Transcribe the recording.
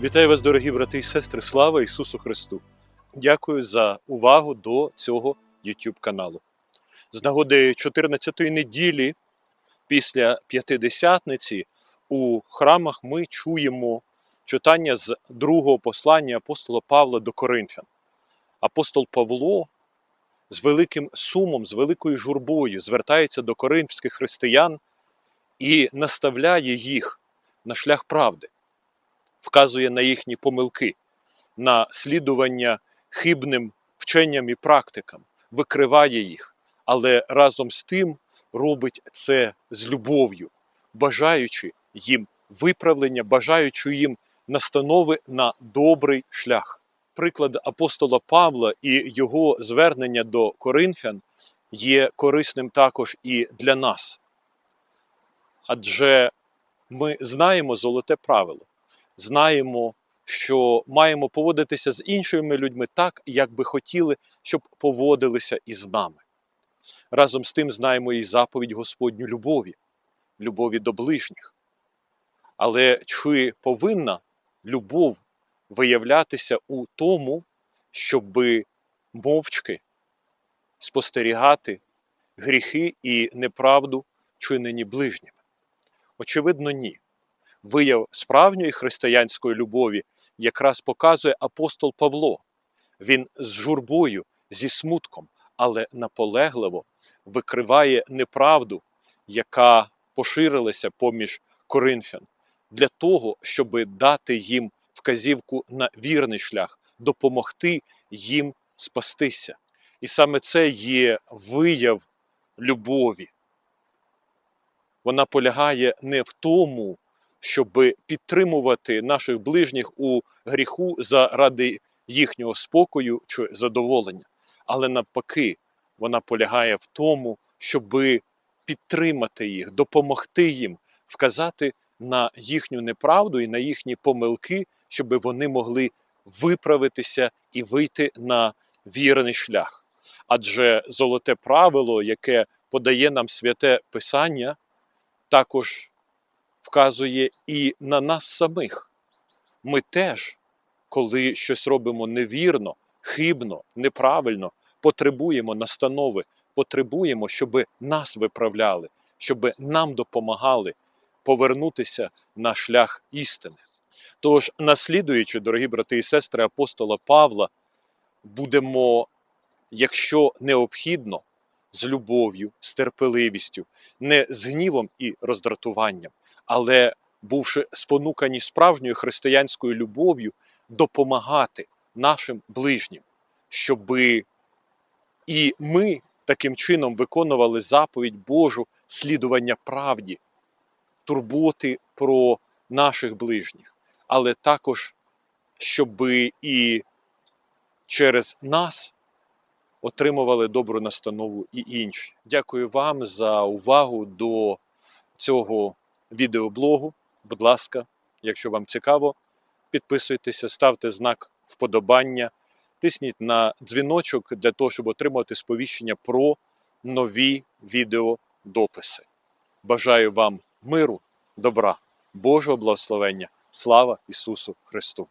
Вітаю вас, дорогі брати і сестри! Слава Ісусу Христу! Дякую за увагу до цього YouTube каналу. З нагоди 14-ї неділі після п'ятидесятниці у храмах ми чуємо читання з другого послання апостола Павла до Коринфян. Апостол Павло з великим сумом, з великою журбою звертається до коринфських християн і наставляє їх на шлях правди вказує на їхні помилки, на слідування хибним вченням і практикам, викриває їх, але разом з тим робить це з любов'ю, бажаючи їм виправлення, бажаючи їм настанови на добрий шлях. Приклад апостола Павла і його звернення до Коринфян є корисним також і для нас. Адже ми знаємо золоте правило знаємо, що маємо поводитися з іншими людьми так, як би хотіли, щоб поводилися із нами. Разом з тим знаємо і заповідь Господню любові, любові до ближніх. Але чи повинна любов виявлятися у тому, щоби мовчки спостерігати гріхи і неправду, чинені ближніми? Очевидно, ні вияв справжньої християнської любові якраз показує апостол Павло. Він з журбою, зі смутком, але наполегливо викриває неправду, яка поширилася поміж коринфян, для того, щоб дати їм вказівку на вірний шлях, допомогти їм спастися. І саме це є вияв любові. Вона полягає не в тому, щоб підтримувати наших ближніх у гріху заради їхнього спокою чи задоволення. Але навпаки, вона полягає в тому, щоб підтримати їх, допомогти їм, вказати на їхню неправду і на їхні помилки, щоб вони могли виправитися і вийти на вірний шлях. Адже золоте правило, яке подає нам святе Писання, також вказує і на нас самих. Ми теж, коли щось робимо невірно, хибно, неправильно, потребуємо настанови, потребуємо, щоб нас виправляли, щоб нам допомагали повернутися на шлях істини. Тож, наслідуючи, дорогі брати і сестри апостола Павла, будемо, якщо необхідно, з любов'ю, з терпеливістю, не з гнівом і роздратуванням, але бувши спонукані справжньою християнською любов'ю, допомагати нашим ближнім, щоби і ми таким чином виконували заповідь Божу слідування правді, турботи про наших ближніх, але також, щоби і через нас отримували добру настанову і інші. Дякую вам за увагу до цього відеоблогу. Будь ласка, якщо вам цікаво, підписуйтеся, ставте знак вподобання, тисніть на дзвіночок для того, щоб отримати сповіщення про нові відеодописи. Бажаю вам миру, добра, Божого благословення. Слава Ісусу Христу!